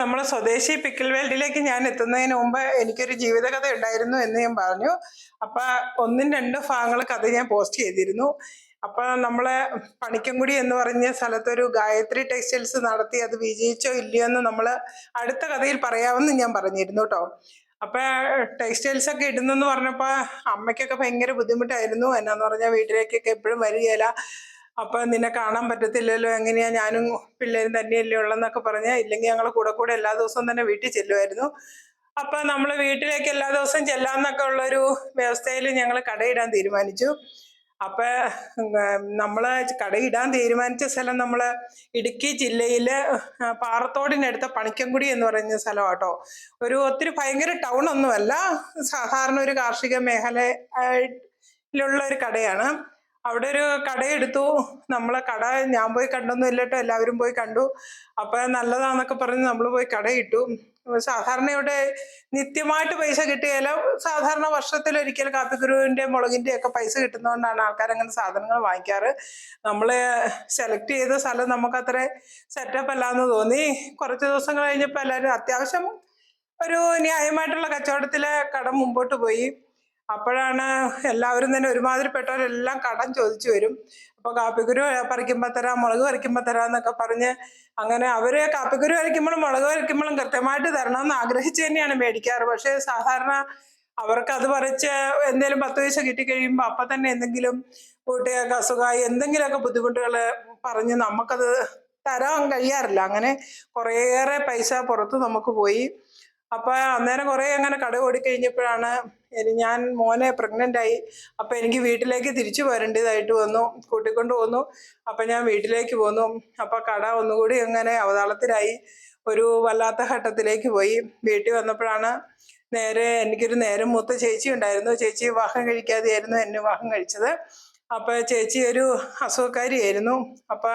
നമ്മളെ സ്വദേശി പിക്കിൾ വേൾഡിലേക്ക് ഞാൻ എത്തുന്നതിന് മുമ്പ് എനിക്കൊരു ജീവിതകഥ ഉണ്ടായിരുന്നു എന്ന് ഞാൻ പറഞ്ഞു. അപ്പൊ ഒന്നും രണ്ടും ഭാഗങ്ങൾ കഥ ഞാൻ പോസ്റ്റ് ചെയ്തിരുന്നു. അപ്പൊ നമ്മളെ പണിക്കൻകുടി എന്ന് പറഞ്ഞ സ്ഥലത്തൊരു ഗായത്രി ടെക്സ്റ്റൈൽസ് നടത്തി അത് വിജയിച്ചോ ഇല്ലയോ എന്ന് നമ്മൾ അടുത്ത കഥയിൽ പറയാമെന്ന് ഞാൻ പറഞ്ഞിരുന്നു കേട്ടോ അപ്പൊ ടെക്സ്റ്റൈൽസ് ഒക്കെ ഇടുന്നെന്ന് പറഞ്ഞപ്പോ അമ്മയ്ക്കൊക്കെ ഭയങ്കര ബുദ്ധിമുട്ടായിരുന്നു. എന്നാന്ന് പറഞ്ഞാൽ വീട്ടിലേക്കൊക്കെ എപ്പോഴും വരികയില്ല. അപ്പൊ നിന്നെ കാണാൻ പറ്റത്തില്ലല്ലോ എങ്ങനെയാ ഞാനും പിള്ളേരും തന്നെയല്ലേ ഉള്ളെന്നൊക്കെ പറഞ്ഞ് ഇല്ലെങ്കിൽ ഞങ്ങൾ കൂടെ കൂടെ എല്ലാ ദിവസവും തന്നെ വീട്ടിൽ ചെല്ലുമായിരുന്നു. അപ്പൊ നമ്മൾ വീട്ടിലേക്ക് എല്ലാ ദിവസവും ചെല്ലാന്നൊക്കെ ഉള്ളൊരു വ്യവസ്ഥയിൽ ഞങ്ങൾ കടയിടാൻ തീരുമാനിച്ചു. അപ്പൊ നമ്മൾ കടയിടാൻ തീരുമാനിച്ച സ്ഥലം നമ്മൾ ഇടുക്കി ജില്ലയിലെ പാറത്തോടിനടുത്ത പണിക്കൻകുടി എന്ന് പറയുന്ന സ്ഥലമാട്ടോ. ഒരു ഒത്തിരി ഭയങ്കര ടൗൺ ഒന്നുമല്ല സാധാരണ ഒരു കാർഷിക മേഖലയിലുള്ള ഒരു കടയാണ്. അവിടെ ഒരു കടയെടുത്തു നമ്മളെ കട ഞാൻ പോയി കണ്ടൊന്നും ഇല്ലട്ടോ. എല്ലാവരും പോയി കണ്ടു. അപ്പൊ നല്ലതാന്നൊക്കെ പറഞ്ഞ് നമ്മൾ പോയി കടയിട്ടു സാധാരണ ഇവിടെ നിത്യമായിട്ട് പൈസ കിട്ടുകയില്ല സാധാരണ വർഷത്തിൽ ഒരിക്കൽ കാപ്പിക്കുരുവിന്റെ മുളകിന്റെ ഒക്കെ പൈസ കിട്ടുന്നതുകൊണ്ടാണ് ആൾക്കാർ അങ്ങനെ സാധനങ്ങൾ വാങ്ങിക്കാറ്. നമ്മൾ സെലക്ട് ചെയ്ത സ്ഥലം നമുക്ക് അത്ര സെറ്റപ്പ് അല്ലാന്ന് തോന്നി. കുറച്ച് ദിവസം കഴിഞ്ഞപ്പോൾ എല്ലാവരും അത്യാവശ്യം ഒരു ന്യായമായിട്ടുള്ള കച്ചവടത്തിലെ കട മുമ്പോട്ട് പോയി. അപ്പോഴാണ് എല്ലാവരും തന്നെ ഒരുമാതിരിപ്പെട്ടവരെല്ലാം കടം ചോദിച്ചു വരും. അപ്പോൾ കാപ്പിക്കുരു പറിക്കുമ്പോൾ തരാം മുളക് പറിക്കുമ്പോൾ തരാം എന്നൊക്കെ പറഞ്ഞ് അങ്ങനെ അവർ കാപ്പിക്കുരു വരയ്ക്കുമ്പോഴും മുളക് വരയ്ക്കുമ്പോഴും കൃത്യമായിട്ട് തരണമെന്ന് ആഗ്രഹിച്ച് തന്നെയാണ് മേടിക്കാറ്. പക്ഷേ സാധാരണ അവർക്ക് അത് പറിച്ച് എന്തെങ്കിലും പത്ത് പൈസ കിട്ടിക്കഴിയുമ്പോൾ അപ്പം തന്നെ എന്തെങ്കിലും കൂട്ടുകാർക്ക് അസുഖമായി എന്തെങ്കിലുമൊക്കെ ബുദ്ധിമുട്ടുകൾ പറഞ്ഞ് നമുക്കത് തരാൻ കഴിയാറില്ല. അങ്ങനെ കുറേയേറെ പൈസ പുറത്ത് നമുക്ക് പോയി. അപ്പൊ അന്നേരം കുറെ അങ്ങനെ കട ഇനി ഞാൻ മോനെ പ്രഗ്നന്റ് ആയി. അപ്പൊ എനിക്ക് വീട്ടിലേക്ക് തിരിച്ചു വരേണ്ടതായിട്ട് വന്നു. കൂട്ടിക്കൊണ്ട് പോന്നു അപ്പൊ ഞാൻ വീട്ടിലേക്ക് പോന്നു. അപ്പൊ കട ഒന്നുകൂടി അങ്ങനെ അവതാളത്തിലായി. ഒരു വല്ലാത്ത ഘട്ടത്തിലേക്ക് പോയി. വീട്ടിൽ വന്നപ്പോഴാണ് നേരെ എനിക്കൊരു നേരം മൂത്ത ചേച്ചി ഉണ്ടായിരുന്നു. ചേച്ചി വിവാഹം കഴിക്കാതെയായിരുന്നു എന്നെ വിവാഹം കഴിച്ചത്. അപ്പൊ ചേച്ചി ഒരു അസുഖക്കാരിയായിരുന്നു അപ്പൊ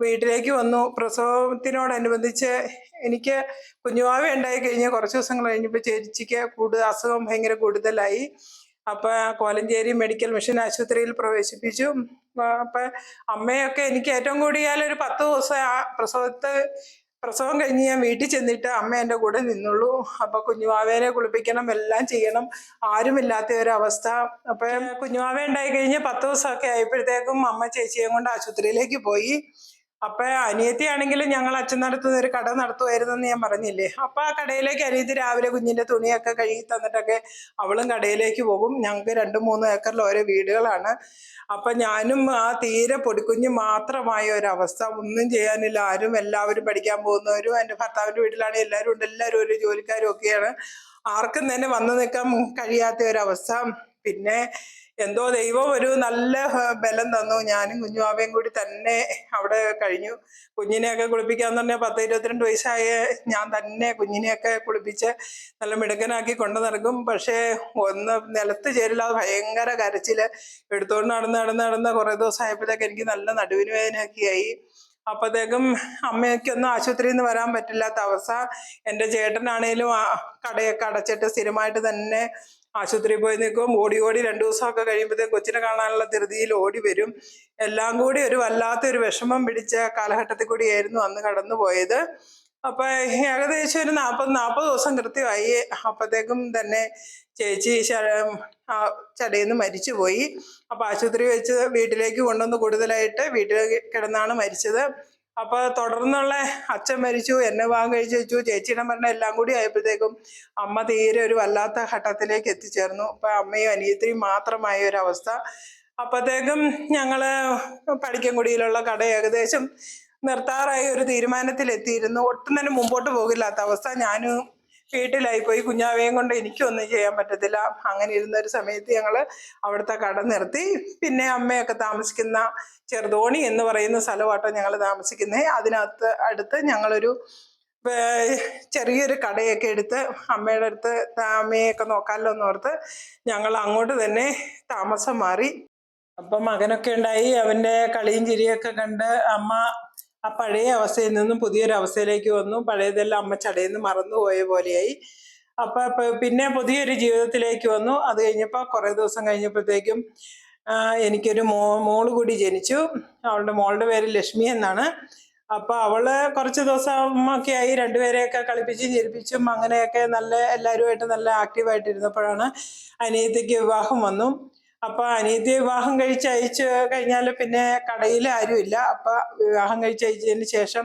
വീട്ടിലേക്ക് വന്നു. പ്രസവത്തിനോടനുബന്ധിച്ച് എനിക്ക് കുഞ്ഞുവാവ ഉണ്ടായി കഴിഞ്ഞ് കുറച്ച് ദിവസങ്ങൾ കഴിഞ്ഞപ്പോൾ ചേച്ചിക്ക് കൂടുതൽ അസുഖം ഭയങ്കര കൂടുതലായി. അപ്പൊ കോലഞ്ചേരി മെഡിക്കൽ മിഷൻ ആശുപത്രിയിൽ പ്രവേശിപ്പിച്ചു. അപ്പം അപ്പൊ അമ്മയൊക്കെ എനിക്ക് ഏറ്റവും കൂടിയാൽ ഒരു പത്ത് ദിവസം ആ പ്രസവത്തെ പ്രസവം കഴിഞ്ഞ് ഞാൻ വീട്ടിൽ ചെന്നിട്ട് അമ്മ എന്റെ കൂടെ നിന്നുള്ളൂ. അപ്പൊ കുഞ്ഞുവാവേനെ കുളിപ്പിക്കണം എല്ലാം ചെയ്യണം. ആരുമില്ലാത്ത അവസ്ഥ അപ്പൊ കുഞ്ഞുവാവ ഉണ്ടായി കഴിഞ്ഞ് പത്ത് ദിവസമൊക്കെ ആയപ്പോഴത്തേക്കും അമ്മ ചേച്ചിയെ കൊണ്ട് ആശുപത്രിയിലേക്ക് പോയി. അപ്പൊ ആണെങ്കിൽ ഞങ്ങൾ അച്ഛൻ നടത്തുന്ന ഒരു കട നടത്തുമായിരുന്നെന്ന് ഞാൻ പറഞ്ഞില്ലേ? അപ്പൊ ആ കടയിലേക്ക് അനിയത്തി രാവിലെ കുഞ്ഞിന്റെ തുണിയൊക്കെ കഴുകി തന്നിട്ടൊക്കെ അവളും കടയിലേക്ക് പോകും. ഞങ്ങൾക്ക് രണ്ട് മൂന്ന് ഏക്കറിൽ ഓരോ വീടുകളാണ്. അപ്പൊ ഞാനും ആ തീരെ പൊടിക്കുഞ്ഞ് മാത്രമായ ഒരു അവസ്ഥ ഒന്നും ചെയ്യാനില്ല. ആരും എല്ലാവരും പഠിക്കാൻ പോകുന്നവരും എന്റെ ഭർത്താവിന്റെ വീട്ടിലാണെങ്കിൽ എല്ലാവരും ഉണ്ട്. എല്ലാവരും ഒരു ജോലിക്കാരും ഒക്കെയാണ്. ആർക്കും തന്നെ വന്നു നിൽക്കാൻ കഴിയാത്ത ഒരവസ്ഥ. പിന്നെ എന്തോ ദൈവം ഒരു നല്ല ബലം തന്നു. ഞാനും കുഞ്ഞുമാവയും കൂടി തന്നെ അവിടെ കഴിഞ്ഞു. കുഞ്ഞിനെയൊക്കെ കുളിപ്പിക്കാന്ന് പറഞ്ഞാൽ പത്ത് ഇരുപത്തിരണ്ട് വയസ്സായ ഞാൻ തന്നെ കുഞ്ഞിനെയൊക്കെ കുളിപ്പിച്ച് നല്ല മിടുക്കനാക്കി കൊണ്ടു നടക്കും. പക്ഷേ ഒന്ന് നിലത്ത് ചേരില്ലാതെ ഭയങ്കര കരച്ചിൽ. എടുത്തോണ്ട് നടന്ന് നടന്ന് നടന്ന് കുറേ ദിവസം ആയപ്പോഴത്തേക്ക് എനിക്ക് നല്ല നടുവിന് വേദനയൊക്കെ ആയി അപ്പോഴത്തേക്കും അമ്മയ്ക്കൊന്നും ആശുപത്രിയിൽ നിന്ന് വരാൻ പറ്റില്ലാത്ത അവസ്ഥ. എന്റെ ചേട്ടനാണേലും കടയൊക്കെ അടച്ചിട്ട് സ്ഥിരമായിട്ട് തന്നെ ആശുപത്രിയിൽ പോയി നിൽക്കും ഓടി ഓടി രണ്ടു ദിവസമൊക്കെ കഴിയുമ്പോഴത്തേക്ക് കൊച്ചിനെ കാണാനുള്ള ധൃതിയിൽ ഓടി വരും. എല്ലാം കൂടി ഒരു വല്ലാത്ത ഒരു വിഷമം പിടിച്ച കാലഘട്ടത്തിൽ കൂടിയായിരുന്നു അന്ന് കടന്നുപോയത്. അപ്പൊ ഏകദേശം ഒരു നാൽപ്പത് നാൽപ്പത് ദിവസം കൃത്യമായി അപ്പോഴത്തേക്കും തന്നെ ചേച്ചി ചടയിൽ നിന്ന് മരിച്ചുപോയി. അപ്പൊ ആശുപത്രി വെച്ച് വീട്ടിലേക്ക് കൊണ്ടുവന്ന് കൂടുതലായിട്ട് വീട്ടിൽ കിടന്നാണ് മരിച്ചത്. അപ്പൊ തുടർന്നുള്ള അച്ഛൻ മരിച്ചു എന്നെ വാങ്ങ കഴിച്ചു വെച്ചു ചേച്ചിയുടെ മരണം എല്ലാം കൂടി ആയപ്പോഴത്തേക്കും അമ്മ തീരെ ഒരു വല്ലാത്ത ഘട്ടത്തിലേക്ക് എത്തിച്ചേർന്നു. അപ്പൊ അമ്മയും അനിയത്തിയും മാത്രമായ ഒരു അവസ്ഥ. അപ്പോഴത്തേക്കും ഞങ്ങൾ പടിക്കൻകുടിയിലുള്ള കട ഏകദേശം നിർത്താറായ ഒരു തീരുമാനത്തിലെത്തിയിരുന്നു. ഒട്ടും തന്നെ മുമ്പോട്ട് പോകില്ലാത്ത അവസ്ഥ. ഞാനും വീട്ടിലായി പോയി കുഞ്ഞാവയും കൊണ്ട് എനിക്കൊന്നും ചെയ്യാൻ പറ്റത്തില്ല. അങ്ങനെ ഇരുന്ന ഒരു സമയത്ത് ഞങ്ങൾ അവിടുത്തെ കട നിർത്തി. പിന്നെ അമ്മയൊക്കെ താമസിക്കുന്ന ചെറുതോണി എന്ന് പറയുന്ന സ്ഥലമാട്ടോ ഞങ്ങൾ താമസിക്കുന്നത് അതിനകത്ത് അടുത്ത് ഞങ്ങളൊരു ചെറിയൊരു കടയൊക്കെ എടുത്ത് അമ്മയുടെ അടുത്ത് അമ്മയൊക്കെ നോക്കാമല്ലോ എന്ന് ഓർത്ത് ഞങ്ങൾ അങ്ങോട്ട് തന്നെ താമസം മാറി. അപ്പം മകനൊക്കെ ഉണ്ടായി. അവന്റെ കളിയും ചിരിയൊക്കെ കണ്ട് അമ്മ ആ പഴയ അവസ്ഥയിൽ നിന്നും പുതിയൊരു അവസ്ഥയിലേക്ക് വന്നു. പഴയതെല്ലാം അമ്മ ചടയിൽ നിന്ന് മറന്നുപോയ പോലെയായി. അപ്പൊ പിന്നെ പുതിയൊരു ജീവിതത്തിലേക്ക് വന്നു. അത് കഴിഞ്ഞപ്പോൾ കുറേ ദിവസം കഴിഞ്ഞപ്പോഴത്തേക്കും എനിക്കൊരു മോ മോൾ കൂടി ജനിച്ചു. അവളുടെ മോളുടെ പേര് ലക്ഷ്മി എന്നാണ്. അപ്പൊ അവൾ കുറച്ച് ദിവസം ഒക്കെ ആയി രണ്ടുപേരെയൊക്കെ കളിപ്പിച്ചും ചിരിപ്പിച്ചും അങ്ങനെയൊക്കെ നല്ല എല്ലാവരുമായിട്ട് നല്ല ആക്റ്റീവായിട്ട് ഇരുന്നപ്പോഴാണ് അനിയത്തിക്ക് വിവാഹം വന്നു. അപ്പൊ അനിയത്തി വിവാഹം കഴിച്ച് അയച്ചു കഴിഞ്ഞാൽ പിന്നെ കടയിൽ ആരുമില്ല. അപ്പൊ വിവാഹം കഴിച്ച് അയച്ചതിന് ശേഷം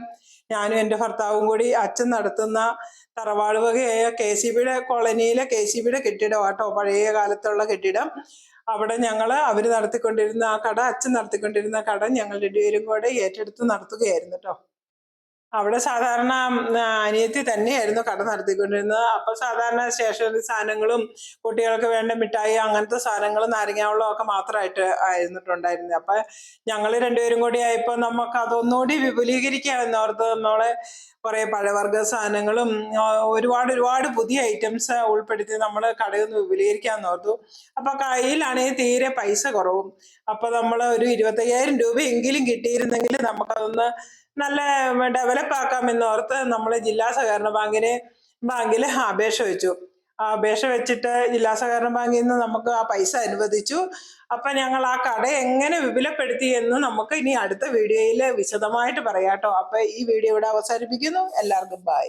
ഞാനും എന്റെ ഭർത്താവും കൂടി അച്ഛൻ നടത്തുന്ന തറവാട് വകയായ കെ സി ബിയുടെ കോളനിയിലെ കെ സി ബിയുടെ കെട്ടിടം കേട്ടോ പഴയ കാലത്തുള്ള കെട്ടിടം. അവിടെ ഞങ്ങൾ അവർ നടത്തിക്കൊണ്ടിരുന്ന ആ കട അച്ഛൻ നടത്തിക്കൊണ്ടിരുന്ന കട ഞങ്ങൾ രണ്ടുപേരും കൂടെ ഏറ്റെടുത്ത് നടത്തുകയായിരുന്നു കേട്ടോ അവിടെ സാധാരണ അനിയത്തി തന്നെയായിരുന്നു കട നടത്തിക്കൊണ്ടിരുന്നത്. അപ്പൊ സാധാരണ സ്റ്റേഷനറി സാധനങ്ങളും കുട്ടികൾക്ക് വേണ്ട മിഠായി അങ്ങനത്തെ സാധനങ്ങളും നാരങ്ങാവെള്ളം ഒക്കെ മാത്രമായിട്ട് ആയിരുന്നിട്ടുണ്ടായിരുന്നത്. അപ്പൊ ഞങ്ങൾ രണ്ടുപേരും കൂടി ആയപ്പോൾ നമുക്ക് അതൊന്നുകൂടി വിപുലീകരിക്കാമെന്ന് ഓർത്ത് നമ്മളെ കുറെ പഴവർഗ സാധനങ്ങളും ഒരുപാട് ഒരുപാട് പുതിയ ഐറ്റംസ് ഉൾപ്പെടുത്തി നമ്മൾ കടയിൽ നിന്ന് വിപുലീകരിക്കാമെന്ന് ഓർത്തു. അപ്പൊ കയ്യിലാണെങ്കിൽ തീരെ പൈസ കുറവും. അപ്പൊ നമ്മൾ ഒരു ഇരുപത്തയ്യായിരം രൂപയെങ്കിലും കിട്ടിയിരുന്നെങ്കിൽ നമുക്കതൊന്ന് നല്ല ഡെവലപ്പ് ആക്കാം ഓർത്ത് നമ്മൾ ജില്ലാ സഹകരണ ബാങ്കിന് ബാങ്കിൽ അപേക്ഷ വെച്ചു. അപേക്ഷ വെച്ചിട്ട് ജില്ലാ സഹകരണ ബാങ്കിൽ നിന്ന് നമുക്ക് ആ പൈസ അനുവദിച്ചു. അപ്പൊ ഞങ്ങൾ ആ കട എങ്ങനെ വിപുലപ്പെടുത്തി എന്ന് നമുക്ക് ഇനി അടുത്ത വീഡിയോയിൽ വിശദമായിട്ട് പറയാട്ടോ അപ്പൊ ഈ വീഡിയോ ഇവിടെ അവസാനിപ്പിക്കുന്നു. എല്ലാവർക്കും ബൈ